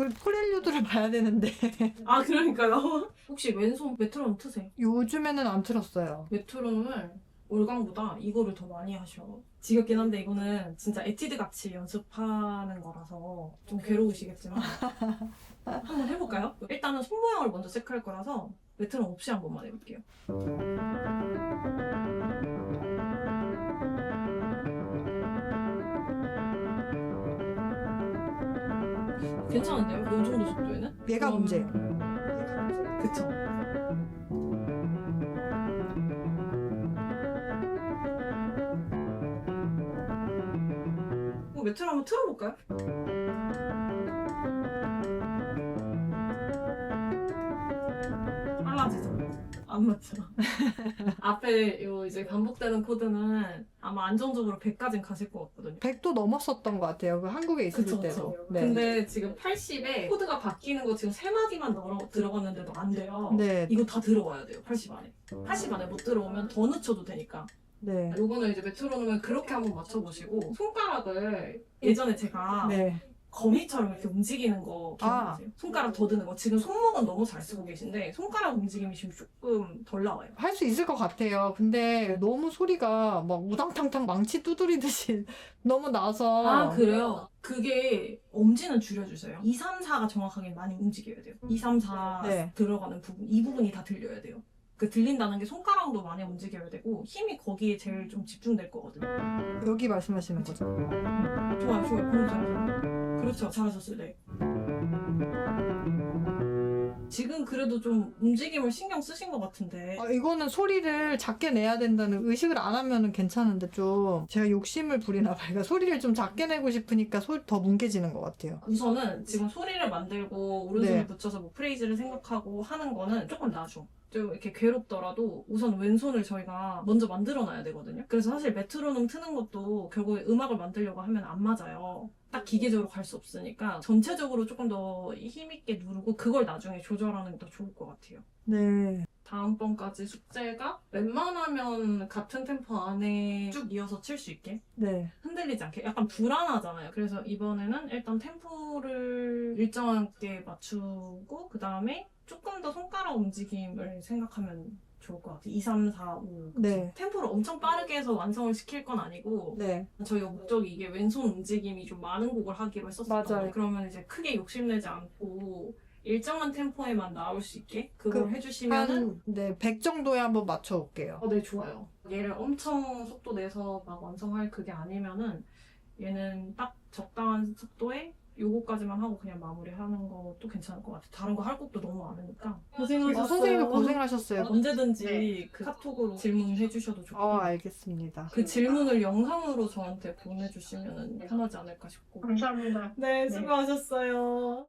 그 프렐류드를 봐야 되는데 아 그러니까요. 혹시 왼손 메트로놈 트세요? 요즘에는 안 틀었어요. 메트로놈을 올강보다 이거를 더 많이 하셔. 지겹긴 한데 이거는 진짜 에티드 같이 연습하는 거라서 좀 괴로우시겠지만 한번 해볼까요? 일단은 손 모양을 먼저 체크할 거라서 메트로놈 없이 한 번만 해볼게요. 괜찮은데요? 이 정도 속도에는? 얘가 그럼- 문제예요. 그쵸. 뭐 메트로 한번 틀어볼까요? 안 맞죠? 앞에 요 이제 반복되는 코드는 아마 안정적으로 100까지는 가실 것 같거든요. 100도 넘었었던 것 같아요. 그 한국에 있을 그쵸, 때도. 그쵸. 네. 근데 지금 80에 코드가 바뀌는 거 지금 세 마디만 넣어 들어갔는데도 안 돼요. 네. 이거 다 들어와야 돼요. 80 안에. 80 안에 못 들어오면 더 늦춰도 되니까. 네. 요거는 이제 메트로놈을 그렇게 한번 맞춰보시고 손가락을 예전에 제가 네. 거미처럼 이렇게 움직이는 거 기억나세요? 손가락 더드는 거. 지금 손목은 너무 잘 쓰고 계신데 손가락 움직임이 지금 조금 덜 나와요. 할 수 있을 것 같아요. 근데 너무 소리가 막 우당탕탕 망치 두드리듯이 너무 나서. 아 그래요? 그게 엄지는 줄여주세요. 2, 3, 4가 정확하게 많이 움직여야 돼요. 2, 3, 4 네. 들어가는 부분 이 부분이 다 들려야 돼요. 그 들린다는 게 손가락도 많이 움직여야 되고 힘이 거기에 제일 좀 집중될 거거든요. 여기 말씀하시는 거죠. 좋아요, 좋아요. 그럼 잘하세요. 그렇죠, 잘하셨어요. 네. 지금 그래도 좀 움직임을 신경 쓰신 것 같은데. 아, 이거는 소리를 작게 내야 된다는 의식을 안 하면은 괜찮은데 좀 제가 욕심을 부리나 봐요. 그러니까 소리를 좀 작게 내고 싶으니까 소리 더 뭉개지는 것 같아요. 우선은 지금 소리를 만들고 오른손을 네. 붙여서 뭐 프레이즈를 생각하고 하는 거는 조금 나중. 좀 이렇게 괴롭더라도 우선 왼손을 저희가 먼저 만들어 놔야 되거든요. 그래서 사실 메트로놈 트는 것도 결국에 음악을 만들려고 하면 안 맞아요. 딱 기계적으로 갈 수 없으니까 전체적으로 조금 더 힘있게 누르고 그걸 나중에 조절하는 게 더 좋을 것 같아요. 네. 다음번까지 숙제가 웬만하면 같은 템포 안에 쭉 이어서 칠 수 있게 네. 흔들리지 않게 약간 불안하잖아요. 그래서 이번에는 일단 템포를 일정하게 맞추고 그 다음에 조금 더 손가락 움직임을 생각하면 좋을 것 같아요. 2, 3, 4, 5. 네. 템포를 엄청 빠르게 해서 완성을 시킬 건 아니고 네. 저희가 목적이 이게 왼손 움직임이 좀 많은 곡을 하기로 했었어요. 맞아요. 그러면 이제 크게 욕심내지 않고 일정한 템포에만 나올 수 있게 그걸 그, 해주시면은 한, 네, 100 정도에 한번 맞춰볼게요. 어, 네, 좋아요. 얘를 엄청 속도 내서 막 완성할 그게 아니면은 얘는 딱 적당한 속도에 요거까지만 하고 그냥 마무리하는 것도 괜찮을 것 같아요. 다른 거 할 것도 너무 많으니까. 아, 고생하셨어요. 선생님도 고생하셨어요. 언제든지 네. 그 카톡으로 질문해 주셔도 좋고 어, 알겠습니다. 그 질문을 영상으로 저한테 보내주시면 편하지 않을까 싶고. 감사합니다. 네, 네. 수고하셨어요.